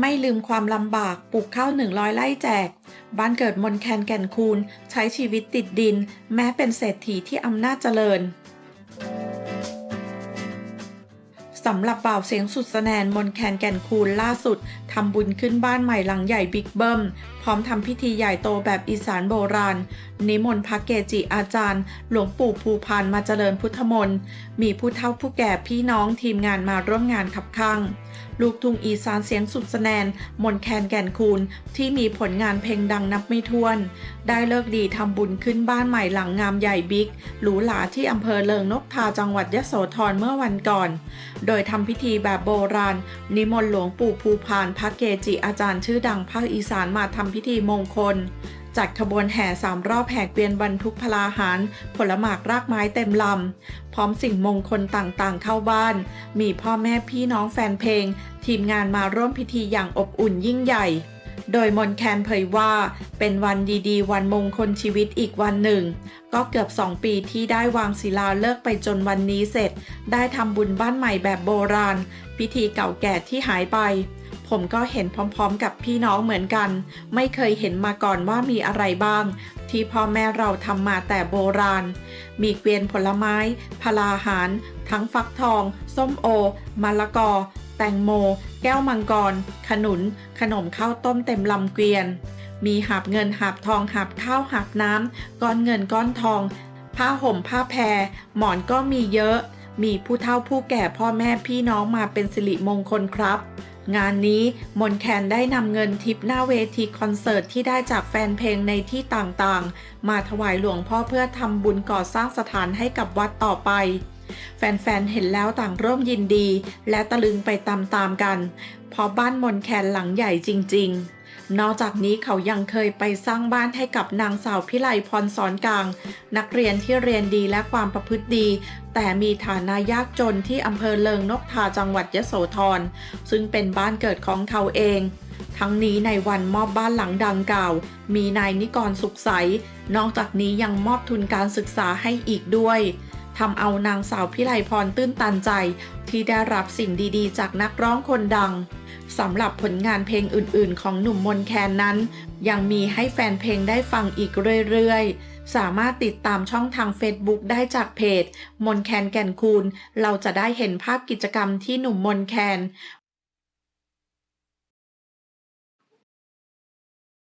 ไม่ลืมความลำบากปลูกข้าวหนึ่งร้อยไร่แจก บ้านเกิดมนแคนแก่นคูน ใช้ชีวิตติดดิน แม้เป็นเศรษฐีที่อำนาจเจริญ สำหรับบ่าวเสียงสุดสแนนมนแคนแก่นคูณล่าสุดทำบุญขึ้นบ้านใหม่หลังใหญ่บิ๊กเบิ้มพร้อมทำพิธีใหญ่โตแบบอีสานโบราณ นิมนต์พระเกจิอาจารย์ หลวงปู่ภูพานมาเจริญพุทธมนต์ มีผู้เฒ่าผู้แก่พี่น้องทีมงานมาร่วมงานขับข้าง ลูกทุ่งอีสานเสียงสุดสแนน มนแคนแก่นคูณที่มีผลงานเพลงดังนับไม่ถ้วน ได้เลิกดีทำบุญขึ้นบ้านใหม่หลังงามใหญ่บิ๊ก หรูหราที่อำเภอเลิงนกทาจังหวัดยะโสธรเมื่อวันก่อน โดยทำพิธีแบบโบราณ นิมนต์หลวงปู่ภูพานพระเกจิอาจารย์ชื่อดังภาคอีสานมาทำพิธีมงคล จัดขบวนแห่สามรอบแห่เกวียนบรรทุกพลาหาร ผลหมากรากไม้เต็มลำ พร้อมสิ่งมงคลต่างๆ เข้าบ้าน มีพ่อแม่พี่น้องแฟนเพลง ทีมงานมาร่วมพิธีอย่างอบอุ่นยิ่งใหญ่ โดยมนแคนเผยว่า เป็นวันดีๆ วันมงคลชีวิตอีกวันหนึ่ง ก็เกือบ2ปีที่ได้วางศิลาเลิกไปจนวันนี้เสร็จ ได้ทำบุญบ้านใหม่แบบโบราณ พิธีเก่าแก่ที่หายไป ผมก็เห็นพร้อมๆ กับพี่น้องเหมือนกัน ไม่เคยเห็นมาก่อนว่ามีอะไรบ้าง ที่พ่อแม่เราทำมาแต่โบราณ มีเกวียนผลไม้พลาหาร ทั้งฟักทอง ส้มโอ มะละกอ แตงโม แก้วมังกร ขนุน ขนมข้าวต้มเต็มลำเกวียน มีหาบเงินหาบทองหาบข้าวหาบน้ำก้อนเงินก้อนทอง ผ้าห่มผ้าแพร หมอนก็มีเยอะมีผู้เฒ่าผู้แก่พ่อแม่พี่น้องมาเป็นสิริมงคลครับ งานนี้มนแคนได้นำเงินทิปหน้าเวทีคอนเสิร์ตที่ได้จากแฟนเพลงในที่ต่างๆ มาถวายหลวงพ่อเพื่อทำบุญก่อสร้างสถานให้กับวัดต่อไป แฟนๆ เห็นแล้วต่างร่วมยินดี และตะลึงไปตามๆกัน เพราะบ้านมนแคนหลังใหญ่จริง ๆ นอกจากนี้เขายังเคยไปสร้างบ้านให้กับนางสาวพิไลพรสอนกลาง นักเรียนที่เรียนดีและความประพฤติดี แต่มีฐานะยากจนที่อำเภอเลิงนกทาจังหวัดยโสธร ซึ่งเป็นบ้านเกิดของเขาเอง ทั้งนี้ในวันมอบบ้านหลังดังกล่าว มีนายนิกรสุขใส นอกจากนี้ยังมอบทุนการศึกษาให้อีกด้วย ทำเอานางสาวพิไลพรตื้นตันใจ ที่ได้รับสิ่งดีๆ จากนักร้องคนดังสำหรับผลงานเพลงอื่นๆ ของหนุ่มมนแคนนั้น ยังมีให้แฟนเพลงได้ฟังอีกเรื่อยๆ สามารถติดตามช่องทาง Facebook ได้จากเพจ มนแคนแก่นคูณ เราจะได้เห็นภาพกิจกรรมที่หนุ่มมนแคน